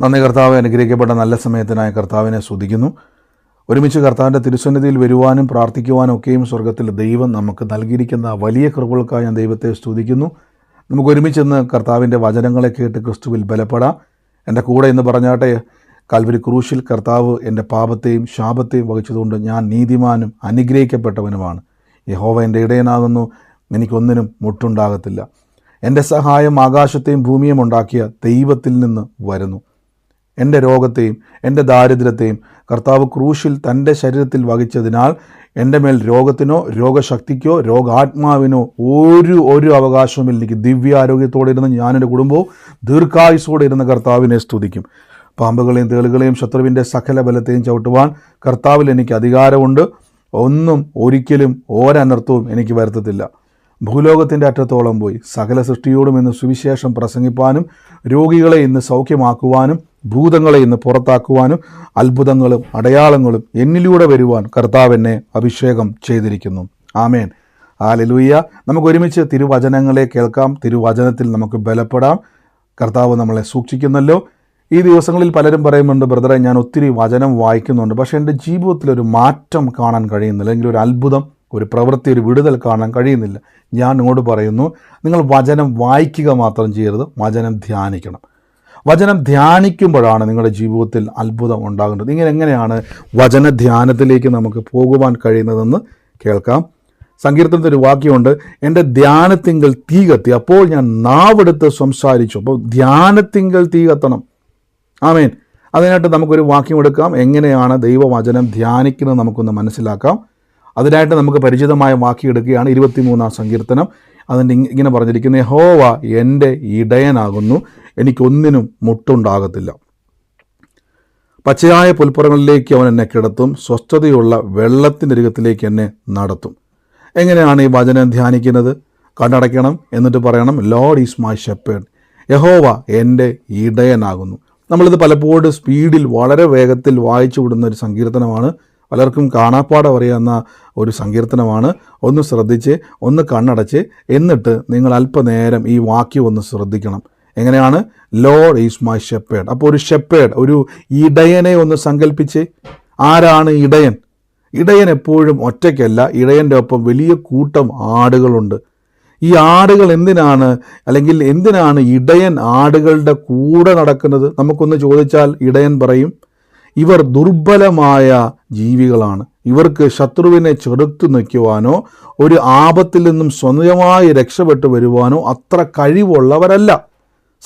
നന്ദി കർത്താവ് അനുഗ്രഹിക്കപ്പെട്ട നല്ല സമയത്തിനായി കർത്താവിനെ സ്തുതിക്കുന്നു. ഒരുമിച്ച് കർത്താവിന്റെ തിരുസന്നിധിയിൽ വരുവാനും പ്രാർത്ഥിക്കുവാനും ഒക്കെയും സ്വർഗത്തിൽ ദൈവം നമുക്ക് നൽകിയിരിക്കുന്ന വലിയ കൃപകൾക്കായി ഞാൻ ദൈവത്തെ സ്തുതിക്കുന്നു. നമുക്ക് ഒരുമിച്ചെന്ന് കർത്താവിന്റെ വചനങ്ങളെ കേട്ട് ക്രിസ്തുവിൽ ബലപ്പെടാം. എന്റെ കൂടെ എന്ന് പറഞ്ഞാട്ടെ കാൽവരി ക്രൂശിൽ കർത്താവ് എന്റെ പാപത്തെയും ശാപത്തെയും വഹിച്ചതുകൊണ്ട് ഞാൻ നീതിമാനും അനുഗ്രഹിക്കപ്പെട്ടവനുമാണ്. യഹോവ എന്റെ ഇടയനാകുന്നു എനിക്കൊന്നിനും മുട്ടുണ്ടാകത്തില്ല. എന്റെ സഹായം ആകാശത്തെയും ഭൂമിയും ഉണ്ടാക്കിയ ദൈവത്തിൽ നിന്ന് വരുന്നു. എന്റെ രോഗത്തെയും എന്റെ ദാരിദ്ര്യത്തെയും കർത്താവ് ക്രൂശിൽ തന്റെ ശരീരത്തിൽ വഹിച്ചതിനാൽ എന്റെ മേൽ രോഗത്തിനോ രോഗശക്തിക്കോ രോഗാത്മാവിനോ ഒരു ഒരു അവകാശവും എനിക്ക് ദിവ്യാരോഗ്യത്തോടെ ഇരുന്ന് ഞാനെന്റെ കുടുംബവും ദീർഘായുസോടെ ഇരുന്ന കർത്താവിനെ സ്തുതിക്കും. പാമ്പുകളെയും തേളുകളെയും ശത്രുവിന്റെ സകല ബലത്തെയും ചവിട്ടുവാൻ കർത്താവിൽ എനിക്ക് അധികാരമുണ്ട്. ഒന്നും ഒരിക്കലും ഒരനർത്ഥവും എനിക്ക് വരുത്തത്തില്ല. ഭൂലോകത്തിന്റെ അറ്റത്തോളം പോയി. സകല സൃഷ്ടിയോടും ഇന്ന് സുവിശേഷം പ്രസംഗിപ്പാനും രോഗികളെ ഇന്ന് സൗഖ്യമാക്കുവാനും ഭൂതങ്ങളെ ഇന്ന് പുറത്താക്കുവാനും അത്ഭുതങ്ങളും അടയാളങ്ങളും എന്നിലൂടെ വരുവാൻ കർത്താവ് എന്നെ അഭിഷേകം ചെയ്തിരിക്കുന്നു. ആമേൻ. ആലലൂയ്യ നമുക്ക് ഒരുമിച്ച് തിരുവചനങ്ങളെ കേൾക്കാം. തിരുവചനത്തിൽ നമുക്ക് ബലപ്പെടാം. കർത്താവ് നമ്മളെ സൂക്ഷിക്കുന്നല്ലോ. ഈ ദിവസങ്ങളിൽ പലരും പറയുന്നുണ്ട് ബ്രദറെ ഞാൻ ഒത്തിരി വചനം വായിക്കുന്നുണ്ട് പക്ഷേ എന്റെ ജീവിതത്തിൽ ഒരു മാറ്റം കാണാൻ കഴിയുന്നില്ല. അല്ലെങ്കിൽ ഒരു അത്ഭുതം ഒരു പ്രവൃത്തി ഒരു വിടുതൽ കാണാൻ കഴിയുന്നില്ല. ഞാൻ നിങ്ങളോട് പറയുന്നു നിങ്ങൾ വചനം വായിക്കുക മാത്രം ചെയ്യരുത്. വചനം ധ്യാനിക്കണം. വചനം ധ്യാനിക്കുമ്പോഴാണ് നിങ്ങളുടെ ജീവിതത്തിൽ അത്ഭുതം ഉണ്ടാകുന്നത്. ഇങ്ങനെ എങ്ങനെയാണ് വചന ധ്യാനത്തിലേക്ക് നമുക്ക് പോകുവാൻ കഴിയുന്നതെന്ന് കേൾക്കാം. സങ്കീർത്തനത്തിൽ ഒരു വാക്യമുണ്ട് എന്റെ ധ്യാനത്തിങ്കൽ തീ കത്തി അപ്പോൾ ഞാൻ നാവെടുത്ത് സംസാരിച്ചു. അപ്പോൾ ധ്യാനത്തിങ്കൽ തീ കത്തണം. ആമേൻ. അതിനായിട്ട് നമുക്കൊരു വാക്യം എടുക്കാം. എങ്ങനെയാണ് ദൈവവചനം ധ്യാനിക്കുന്നത് നമുക്കൊന്ന് മനസ്സിലാക്കാം. അതിനായിട്ട് നമുക്ക് പരിചിതമായ വാക്യം എടുക്കുകയാണ് ഇരുപത്തിമൂന്നാം സങ്കീർത്തനം. അതിന്റെ ഇങ് ഇങ്ങനെ പറഞ്ഞിരിക്കുന്നത് ഹോവ എന്റെ ഇടയനാകുന്നു എനിക്കൊന്നിനും മുട്ടുണ്ടാകത്തില്ല. പച്ചയായ പുൽപ്പുറങ്ങളിലേക്ക് അവൻ എന്നെ കിടത്തും സ്വസ്ഥതയുള്ള വെള്ളത്തിനരികത്തിലേക്ക് എന്നെ നടത്തും. എങ്ങനെയാണ് ഈ വചനം ധ്യാനിക്കുന്നത്? കണ്ണടയ്ക്കണം എന്നിട്ട് പറയണം ലോഡ് ഈസ് മൈ ഷെപ്പേഡ് യഹോവ എന്റെ ഇടയനാകുന്നു. നമ്മളിത് പലപ്പോഴും സ്പീഡിൽ വളരെ വേഗത്തിൽ വായിച്ചു വിടുന്ന ഒരു സങ്കീർത്തനമാണ്. പലർക്കും കാണാപ്പാടം അറിയാവുന്ന ഒരു സങ്കീർത്തനമാണ്. ഒന്ന് ശ്രദ്ധിച്ച് ഒന്ന് കണ്ണടച്ച് എന്നിട്ട് നിങ്ങൾ അല്പനേരം ഈ വാക്യം ഒന്ന് ശ്രദ്ധിക്കണം. എങ്ങനെയാണ്? ലോഡ് ഈസ് മൈ ഷെപ്പേഡ് അപ്പോൾ ഒരു ഷെപ്പേഡ് ഒരു ഇടയനെ ഒന്ന് സങ്കല്പിച്ച് ആരാണ് ഇടയൻ? ഇടയൻ എപ്പോഴും ഒറ്റയ്ക്കല്ല ഇടയന്റെ ഒപ്പം വലിയ കൂട്ടം ആടുകളുണ്ട്. ഈ ആടുകൾ എന്തിനാണ് അല്ലെങ്കിൽ എന്തിനാണ് ഇടയൻ ആടുകളുടെ കൂടെ നടക്കുന്നത്? നമുക്കൊന്ന് ചോദിച്ചാൽ ഇടയൻ പറയും ഇവർ ദുർബലമായ ജീവികളാണ്. ഇവർക്ക് ശത്രുവിനെ ചെറുത്തു നിൽക്കുവാനോ ഒരു ആപത്തിൽ നിന്നും സ്വന്തമായി രക്ഷപ്പെട്ടു വരുവാനോ അത്ര കഴിവുള്ളവരല്ല.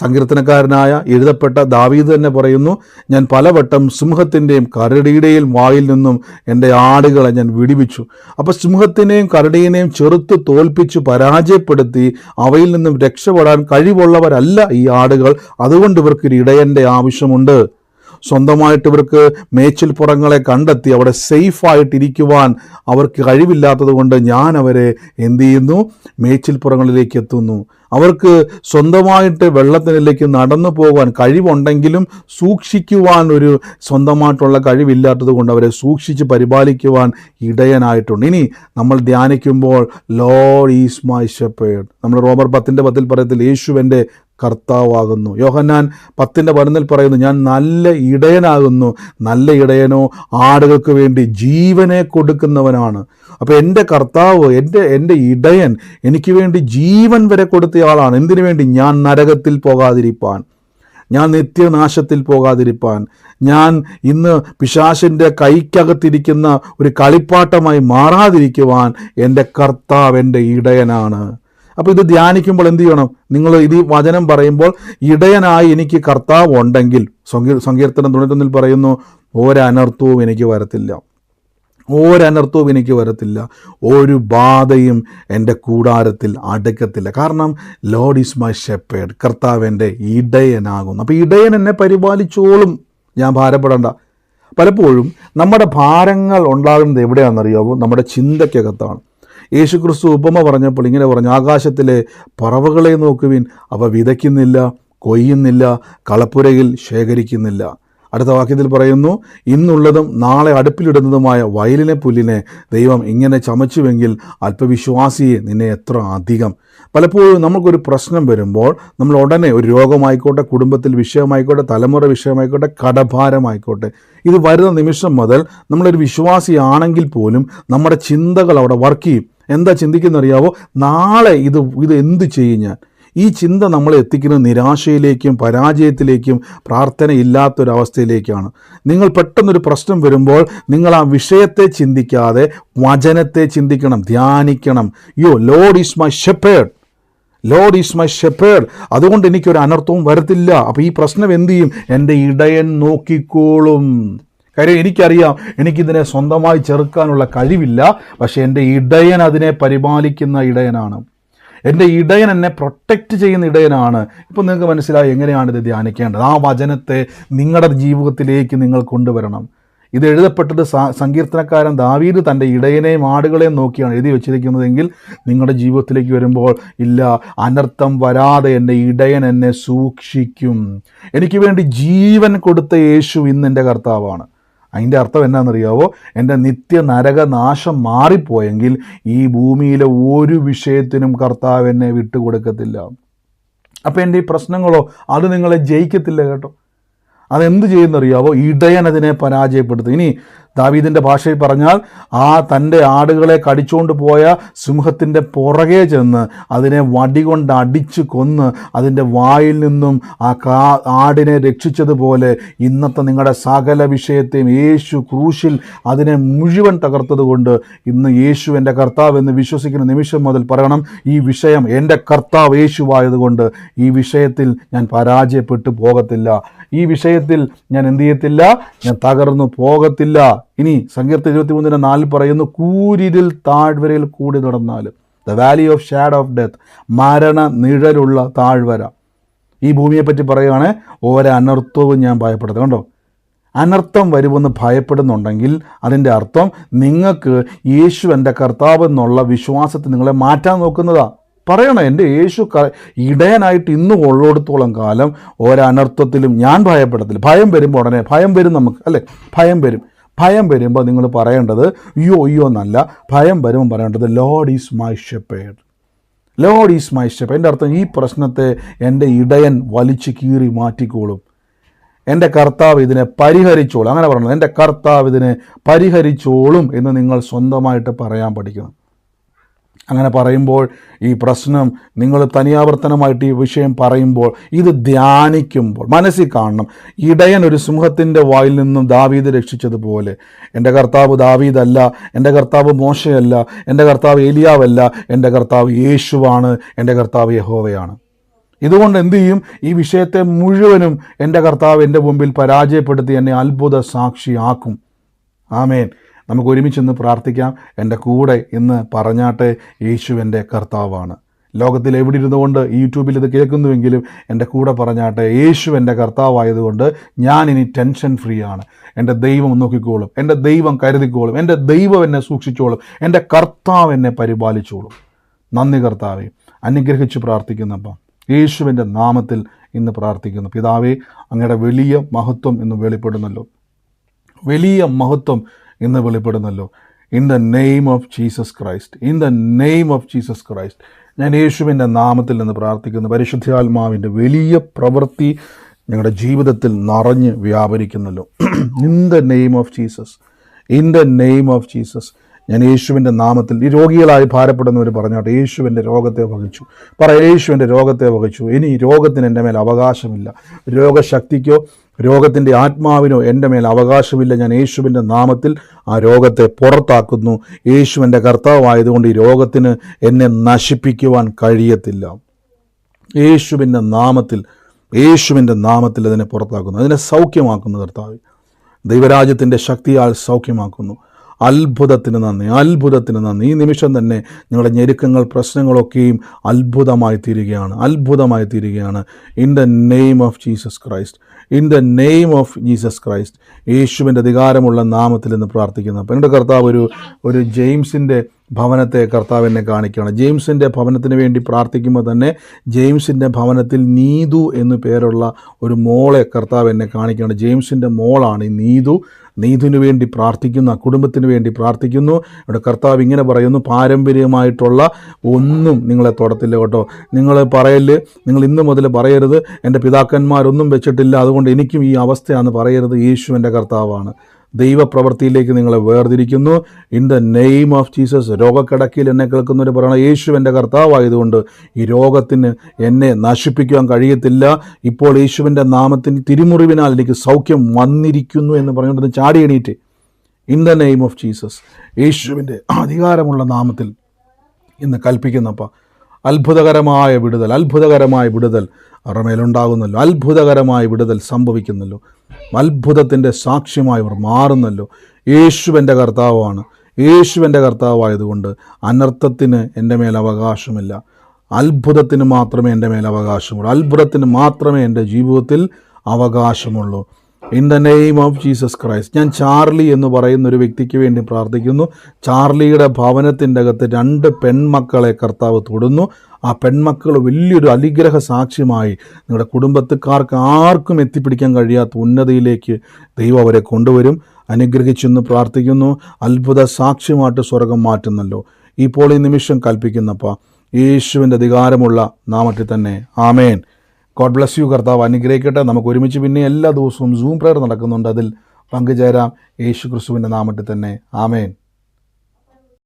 സങ്കീർത്തനക്കാരനായ എഴുതപ്പെട്ട ദാവീദ് തന്നെ പറയുന്നു ഞാൻ പലവട്ടം സിംഹത്തിന്റെയും കരടിയുടെയും വായിൽ നിന്നും എന്റെ ആടുകളെ ഞാൻ വിടിവിച്ചു. അപ്പോൾ സിംഹത്തിനെയും കരടിയെയും ചെറുത്ത് തോൽപ്പിച്ച് പരാജയപ്പെടുത്തി അവയിൽ നിന്നും രക്ഷപ്പെടാൻ കഴിവുള്ളവരല്ല ഈ ആടുകൾ. അതുകൊണ്ട് ഇവർക്കൊരു ഇടയന്റെ ആവശ്യമുണ്ട്. സ്വന്തമായിട്ട് ഇവർക്ക് മേച്ചിൽ പുറങ്ങളെ കണ്ടെത്തി അവിടെ സേഫായിട്ടിരിക്കുവാൻ അവർക്ക് കഴിവില്ലാത്തത് കൊണ്ട് ഞാൻ അവരെ എന്ത് ചെയ്യുന്നു? മേച്ചിൽ പുറങ്ങളിലേക്ക് എത്തുന്നു. അവർക്ക് സ്വന്തമായിട്ട് വെള്ളത്തിനിലേക്ക് നടന്നു പോകാൻ കഴിവുണ്ടെങ്കിലും സൂക്ഷിക്കുവാൻ ഒരു സ്വന്തമായിട്ടുള്ള കഴിവില്ലാത്തത് കൊണ്ട് അവരെ സൂക്ഷിച്ച് പരിപാലിക്കുവാൻ ഇടയനായിട്ടുണ്ട്. ഇനി നമ്മൾ ധ്യാനിക്കുമ്പോൾ ലോഡ് ഈസ് മൈ ഷെപ്പേഡ് നമ്മൾ റോബർ പത്തിന്റെ പത്തിൽ പറയത്തിൽ യേശുവിന്റെ കർത്താവാകുന്നു. യോഹന്നാൻ പത്തിന്റെ പതിനൊന്നിൽ പറയുന്നു ഞാൻ നല്ല ഇടയനാകുന്നു. നല്ല ഇടയനോ ആടുകൾക്ക് വേണ്ടി ജീവനെ കൊടുക്കുന്നവനാണ്. അപ്പോൾ എന്റെ കർത്താവ് എന്റെ എന്റെ ഇടയൻ എനിക്ക് വേണ്ടി ജീവൻ വരെ കൊടുത്തയാളാണ് എന്തിനു വേണ്ടി? ഞാൻ നരകത്തിൽ പോകാതിരിപ്പാൻ. ഞാൻ നിത്യനാശത്തിൽ പോകാതിരിപ്പാൻ. ഞാൻ ഇന്ന് പിശാശിന്റെ കൈക്കകത്തിരിക്കുന്ന ഒരു കളിപ്പാട്ടമായി മാറാതിരിക്കുവാൻ എന്റെ കർത്താവ് എന്റെ ഇടയനാണ്. അപ്പോൾ ഇത് ധ്യാനിക്കുമ്പോൾ എന്ത് ചെയ്യണം? നിങ്ങൾ ഇത് വചനം പറയുമ്പോൾ ഇടയനായി എനിക്ക് കർത്താവ് ഉണ്ടെങ്കിൽ സങ്കീർ സങ്കീർത്തനം തൊണ്ണൂറ്റൊന്നിൽ പറയുന്നു ഒരനർത്ഥവും എനിക്ക് വരത്തില്ല. ഒരനർത്ഥവും എനിക്ക് വരത്തില്ല. ഒരു ബാധയും എന്റെ കൂടാരത്തിൽ അടുക്കത്തില്ല കാരണം ലോഡ് ഈസ് മൈ ഷെപ്പേഡ് കർത്താവ് എന്റെ ഇടയനാകുന്നു. അപ്പോൾ ഇടയൻ എന്നെ പരിപാലിച്ചോളും. ഞാൻ ഭാരപ്പെടേണ്ട. പലപ്പോഴും നമ്മുടെ ഭാരങ്ങൾ ഉണ്ടാകുന്നത് എവിടെയാണെന്നറിയാമോ നമ്മുടെ ചിന്തയ്ക്കകത്താണ്. യേശുക്രിസ്തു ഉപമ പറഞ്ഞപ്പോൾ ഇങ്ങനെ പറഞ്ഞു ആകാശത്തിലെ പറവകളെ നോക്കുവിൻ അവ വിതയ്ക്കുന്നില്ല കൊയ്യുന്നില്ല കളപ്പുരയിൽ ശേഖരിക്കുന്നില്ല. അടുത്ത വാക്യത്തിൽ പറയുന്നു ഇന്നുള്ളതും നാളെ അടുപ്പിലിടുന്നതുമായ വയലിനെ പുല്ലിനെ ദൈവം ഇങ്ങനെ ചമച്ചുവെങ്കിൽ അല്പവിശ്വാസിയെ നിന്നെ എത്ര അധികം. പലപ്പോഴും നമുക്കൊരു പ്രശ്നം വരുമ്പോൾ നമ്മൾ ഉടനെ ഒരു രോഗമായിക്കോട്ടെ കുടുംബത്തിൽ വിഷയമായിക്കോട്ടെ തലമുറ വിഷയമായിക്കോട്ടെ കടഭാരമായിക്കോട്ടെ ഇത് വരുന്ന നിമിഷം മുതൽ നമ്മളൊരു വിശ്വാസിയാണെങ്കിൽ പോലും നമ്മുടെ ചിന്തകൾ അവിടെ വർക്ക് ചെയ്യും. എന്താ ചിന്തിക്കുന്നറിയാവോ? നാളെ ഇത് ഇത് എന്ത് ചെയ്യും ഞാൻ? ഈ ചിന്ത നമ്മളെ എത്തിക്കുന്ന നിരാശയിലേക്കും പരാജയത്തിലേക്കും പ്രാർത്ഥനയില്ലാത്തൊരവസ്ഥയിലേക്കാണ്. നിങ്ങൾ പെട്ടെന്നൊരു പ്രശ്നം വരുമ്പോൾ നിങ്ങൾ ആ വിഷയത്തെ ചിന്തിക്കാതെ വചനത്തെ ചിന്തിക്കണം ധ്യാനിക്കണം. യോ Lord is my shepherd. Lord is my shepherd. അതുകൊണ്ട് എനിക്കൊരു അനർത്ഥവും വരത്തില്ല. അപ്പോൾ ഈ പ്രശ്നം എന്ത് ചെയ്യും? എന്റെ ഇടയൻ നോക്കിക്കോളും. കാര്യം എനിക്കറിയാം എനിക്കിതിനെ സ്വന്തമായി ചെറുക്കാനുള്ള കഴിവില്ല പക്ഷേ എന്റെ ഇടയൻ അതിനെ പരിപാലിക്കുന്ന ഇടയനാണ്. എന്റെ ഇടയൻ എന്നെ പ്രൊട്ടക്റ്റ് ചെയ്യുന്ന ഇടയനാണ്. ഇപ്പം നിങ്ങൾക്ക് മനസ്സിലായി എങ്ങനെയാണിത് ധ്യാനിക്കേണ്ടത്? ആ വചനത്തെ നിങ്ങളുടെ ജീവിതത്തിലേക്ക് നിങ്ങൾ കൊണ്ടുവരണം. ഇത് എഴുതപ്പെട്ടത് സങ്കീർത്തനക്കാരൻ ദാവീദ് തന്റെ ഇടയനെയും ആടുകളെയും നോക്കിയാണ് എഴുതി വെച്ചിരിക്കുന്നതെങ്കിൽ നിങ്ങളുടെ ജീവിതത്തിലേക്ക് വരുമ്പോൾ ഇല്ല അനർത്ഥം വരാതെ എന്റെ ഇടയൻ എന്നെ സൂക്ഷിക്കും. എനിക്ക് വേണ്ടി ജീവൻ കൊടുത്ത യേശു ഇന്ന് എന്റെ കർത്താവാണ്. അതിന്റെ അർത്ഥം എന്നാണെന്നറിയാവോ എന്റെ നിത്യ നരകനാശം മാറിപ്പോയെങ്കിൽ ഈ ഭൂമിയിലെ ഒരു വിഷയത്തിനും കർത്താവ് എന്നെ വിട്ടുകൊടുക്കത്തില്ല. അപ്പോൾ എന്റെ ഈ പ്രശ്നങ്ങളോ അത് നിങ്ങളെ ജയിക്കത്തില്ല കേട്ടോ. അതെന്ത് ചെയ്യുന്നറിയാവോ? ഇടയൻ അതിനെ പരാജയപ്പെടുത്തും. ഇനി ദാവീദിന്റെ ഭാഷയിൽ പറഞ്ഞാൽ ആ തന്റെ ആടുകളെ കടിച്ചുകൊണ്ട് പോയ സിംഹത്തിന്റെ പുറകെ ചെന്ന് അതിനെ വടികൊണ്ട് അടിച്ച് കൊന്ന് അതിന്റെ വായിൽ നിന്നും ആ കാ ആടിനെ രക്ഷിച്ചതുപോലെ ഇന്നത്തെ നിങ്ങളുടെ സകല വിഷയത്തെയും യേശു ക്രൂശിൽ അതിനെ മുഴുവൻ തകർത്തതുകൊണ്ട് ഇന്ന് യേശു എന്റെ കർത്താവ് എന്ന് വിശ്വസിക്കുന്ന നിമിഷം മുതൽ പറയണം ഈ വിഷയം എന്റെ കർത്താവ് യേശുവായതുകൊണ്ട് ഈ വിഷയത്തിൽ ഞാൻ പരാജയപ്പെട്ടു പോകത്തില്ല. ഈ വിഷയത്തിൽ ഞാൻ എന്ത് ചെയ്യത്തില്ല? ഞാൻ തകർന്നു പോകത്തില്ല. ഇനി സങ്കീർത്ത ഇരുപത്തി മൂന്നിന് നാല് പറയുന്നു കൂരിരിൽ താഴ്വരയിൽ കൂടി നടന്നാലും the valley of shadow of death മരണ നിഴലുള്ള താഴ്വര. ഈ ഭൂമിയെപ്പറ്റി പറയുകയാണെ അനർത്ഥവും ഞാൻ ഭയപ്പെടുന്നത് കണ്ടോ? അനർത്ഥം വരുമെന്ന് ഭയപ്പെടുന്നുണ്ടെങ്കിൽ അതിന്റെ അർത്ഥം നിങ്ങൾക്ക് യേശു എന്റെ കർത്താവ് എന്നുള്ള വിശ്വാസത്തെ നിങ്ങളെ മാറ്റാൻ നോക്കുന്നതാ. പറയണം എന്റെ യേശു ക ഇടയനായിട്ട് ഇന്ന് ഉള്ളിടത്തോളം കാലം ഒരനർത്ഥത്തിലും ഞാൻ ഭയപ്പെടത്തില്ല. ഭയം വരുമ്പോൾ ഉടനെ ഭയം വരും നമുക്ക് അല്ലേ? ഭയം വരും. ഭയം വരുമ്പോൾ നിങ്ങൾ പറയേണ്ടത് അയ്യോ അയ്യോ എന്നല്ല. ഭയം വരുമ്പോൾ പറയേണ്ടത് Lord is my shepherd Lord is my shepherd എന്റെ അർത്ഥം ഈ പ്രശ്നത്തെ എന്റെ ഇടയൻ വലിച്ചു കീറി മാറ്റിക്കോളും. എന്റെ കർത്താവ് ഇതിനെ പരിഹരിച്ചോളും. അങ്ങനെ പറഞ്ഞത് എന്റെ കർത്താവ് ഇതിനെ പരിഹരിച്ചോളും എന്ന് നിങ്ങൾ സ്വന്തമായിട്ട് പറയാൻ പഠിക്കണം. അങ്ങനെ പറയുമ്പോൾ ഈ പ്രശ്നം നിങ്ങൾ തനിയാവർത്തനമായിട്ട് ഈ വിഷയം പറയുമ്പോൾ ഇത് ധ്യാനിക്കുമ്പോൾ മനസ്സിൽ കാണണം. ഇടയൻ ഒരു സിംഹത്തിന്റെ വായിൽ നിന്നും ദാവീദ് രക്ഷിച്ചതുപോലെ. എന്റെ കർത്താവ് ദാവീദല്ല എന്റെ കർത്താവ് മോശയല്ല എന്റെ കർത്താവ് ഏലിയാവല്ല എന്റെ കർത്താവ് യേശുവാണ് എന്റെ കർത്താവ് യഹോവയാണ്. ഇതുകൊണ്ട് എന്തു ചെയ്യും? ഈ വിഷയത്തെ മുഴുവനും എന്റെ കർത്താവ് എന്റെ മുമ്പിൽ പരാജയപ്പെടുത്തി എന്നെ അത്ഭുത സാക്ഷിയാക്കും. ആമേൻ. നമുക്ക് ഒരുമിച്ചൊന്ന് പ്രാർത്ഥിക്കാം. എന്റെ കൂടെ ഇന്ന് പറഞ്ഞാട്ടെ യേശു എന്റെ കർത്താവാണ്. ലോകത്തിൽ എവിടെ ഇരുന്നുകൊണ്ട് യൂട്യൂബിൽ ഇത് കേൾക്കുന്നുവെങ്കിലും എന്റെ കൂടെ പറഞ്ഞാട്ടെ യേശു എന്റെ കർത്താവായതുകൊണ്ട് ഞാൻ ഇനി ടെൻഷൻ ഫ്രീ ആണ്. എന്റെ ദൈവം നോക്കിക്കോളും. എന്റെ ദൈവം കരുതിക്കോളും. എന്റെ ദൈവം എന്നെ സൂക്ഷിച്ചോളും. എന്റെ കർത്താവ് എന്നെ പരിപാലിച്ചോളും. നന്ദി കർത്താവെ. അനുഗ്രഹിച്ച് പ്രാർത്ഥിക്കുന്നപ്പം യേശുവിന്റെ നാമത്തിൽ ഇന്ന് പ്രാർത്ഥിക്കുന്നു. പിതാവേ അങ്ങയുടെ വലിയ മഹത്വം ഇന്ന് വെളിപ്പെടുന്നല്ലോ. വലിയ മഹത്വം ഇന്ന് വെളിപ്പെടുന്നല്ലോ. In the name of Jesus Christ in the name of Jesus Christ ഞാൻ യേശുവിന്റെ നാമത്തിൽ നിന്ന് പ്രാർത്ഥിക്കുന്നു. പരിശുദ്ധാത്മാവിന്റെ വലിയ പ്രവൃത്തി ഞങ്ങളുടെ ജീവിതത്തിൽ നിറഞ്ഞ് വ്യാപരിക്കുന്നല്ലോ. In the name of Jesus in the name of Jesus ഞാൻ യേശുവിന്റെ നാമത്തിൽ ഈ രോഗികളായി ഭാരപ്പെടുന്നവർ പറഞ്ഞോട്ടെ യേശുവിന്റെ രോഗത്തെ വഹിച്ചു. പറ യേശുവിന്റെ രോഗത്തെ വഹിച്ചു. ഇനി രോഗത്തിന് എന്റെ മേൽ അവകാശമില്ല. രോഗശക്തിക്കോ രോഗത്തിന്റെ ആത്മാവിനോ എന്റെ മേൽ അവകാശമില്ല. ഞാൻ യേശുവിന്റെ നാമത്തിൽ ആ രോഗത്തെ പുറത്താക്കുന്നു. യേശുവിന്റെ കർത്താവായതുകൊണ്ട് ഈ രോഗത്തിന് എന്നെ നശിപ്പിക്കുവാൻ കഴിയത്തില്ല. യേശുവിന്റെ നാമത്തിൽ യേശുവിന്റെ നാമത്തിൽ അതിനെ പുറത്താക്കുന്നു. അതിനെ സൗഖ്യമാക്കുന്നു കർത്താവ്. ദൈവരാജ്യത്തിന്റെ ശക്തിയാൽ സൗഖ്യമാക്കുന്നു. അത്ഭുതത്തിന് നന്ദി അത്ഭുതത്തിന് നന്ദി. ഈ നിമിഷം തന്നെ നിങ്ങളുടെ ഞെരുക്കങ്ങൾ പ്രശ്നങ്ങളൊക്കെയും അത്ഭുതമായി തീരുകയാണ് അത്ഭുതമായി തീരുകയാണ്. In the name of Jesus Christ in the name of Jesus Christ യേശുവിന്റെ അധികാരമുള്ള നാമത്തിൽ നിന്ന് പ്രാർത്ഥിക്കുന്നു. അപ്പം എന്റെ കർത്താവ് ഒരു ഒരു ജെയിംസിന്റെ ഭവനത്തെ കർത്താവ് എന്നെ കാണിക്കുകയാണ്. ജെയിംസിന്റെ ഭവനത്തിന് വേണ്ടി പ്രാർത്ഥിക്കുമ്പോൾ തന്നെ ജെയിംസിന്റെ ഭവനത്തിൽ നീതു എന്നു പേരുള്ള ഒരു മോളെ കർത്താവ് എന്നെ കാണിക്കുകയാണ്. ജെയിംസിന്റെ മോളാണ് ഈ നീതു. നീതിനു വേണ്ടി പ്രാർത്ഥിക്കുന്ന കുടുംബത്തിന് വേണ്ടി പ്രാർത്ഥിക്കുന്നു. ഇവിടെ കർത്താവ് ഇങ്ങനെ പറയുന്നു പാരമ്പര്യമായിട്ടുള്ള ഒന്നും നിങ്ങളെ തൊടത്തില്ല കേട്ടോ. നിങ്ങൾ പറയൽ നിങ്ങൾ ഇന്ന് മുതൽ പറയരുത്. എന്റെ പിതാക്കന്മാരൊന്നും വെച്ചിട്ടില്ല. അതുകൊണ്ട് എനിക്കും ഈ അവസ്ഥയാണെന്ന് പറയരുത്. യേശു എന്റെ കർത്താവാണ്. ദൈവപ്രവൃത്തിയിലേക്ക് നിങ്ങളെ വേർതിരിക്കുന്നു. In the name of Jesus രോഗക്കിടക്കിൽ എന്നെ കേൾക്കുന്നവർ പറയണം യേശു എന്റെ കർത്താവായതുകൊണ്ട് ഈ രോഗത്തിന് എന്നെ നശിപ്പിക്കുവാൻ കഴിയത്തില്ല. ഇപ്പോൾ യേശുവിന്റെ നാമത്തിന് തിരുമുറിവിനാൽ എനിക്ക് സൗഖ്യം വന്നിരിക്കുന്നു എന്ന് പറഞ്ഞുകൊണ്ട് ചാടി എണീറ്റ്. In the name of Jesus യേശുവിന്റെ അധികാരമുള്ള നാമത്തിൽ ഇന്ന് കൽപ്പിക്കുന്നപ്പ അത്ഭുതകരമായ വിടുതൽ അത്ഭുതകരമായ വിടുതൽ അറമേലുണ്ടാകുന്നല്ലോ അത്ഭുതകരമായ വിടുതൽ സംഭവിക്കുന്നല്ലോ. അത്ഭുതത്തിന്റെ സാക്ഷ്യമായി അവർ മാറുന്നല്ലോ എന്റെ കർത്താവാണ്. യേശു എന്റെ കർത്താവായതുകൊണ്ട് അനർത്ഥത്തിന് എന്റെ മേൽ അവകാശമില്ല. അത്ഭുതത്തിന് മാത്രമേ എന്റെ മേൽ അവകാശമുള്ളൂ. അത്ഭുതത്തിന് മാത്രമേ എന്റെ ജീവിതത്തിൽ അവകാശമുള്ളൂ. In the name of Jesus Christ ഞാൻ ചാർലി എന്ന് പറയുന്ന ഒരു വ്യക്തിക്ക് വേണ്ടി പ്രാർത്ഥിക്കുന്നു. ചാർലിയുടെ ഭവനത്തിന്റെ അകത്ത് രണ്ട് പെൺമക്കളെ കർത്താവ് തൊടുന്നു. ആ പെൺമക്കൾ വലിയൊരു അനുഗ്രഹ സാക്ഷ്യമായി നിങ്ങളുടെ കുടുംബത്തുകാർക്ക് ആർക്കും എത്തിപ്പിടിക്കാൻ കഴിയാത്ത ഉന്നതിയിലേക്ക് ദൈവം അവരെ കൊണ്ടുവരും. അനുഗ്രഹിച്ചെന്ന് പ്രാർത്ഥിക്കുന്നു. അത്ഭുത സാക്ഷ്യമായിട്ട് സ്വർഗം മാറ്റുന്നല്ലോ. ഇപ്പോൾ ഈ നിമിഷം കൽപ്പിക്കുന്നപ്പ യേശുവിന്റെ അധികാരമുള്ള നാമത്തിൽ തന്നെ. ആമേൻ. ഗോഡ് ബ്ലസ് യു കർത്താവ് അനുഗ്രഹിക്കട്ടെ. നമുക്ക് ഒരുമിച്ച് പിന്നെ എല്ലാ ദിവസവും സൂം പ്രയർ നടക്കുന്നുണ്ട്. അതിൽ പങ്കുചേരാം. യേശു ക്രിസ്തുവിന്റെ നാമത്തിൽ തന്നെ. ആമേൻ.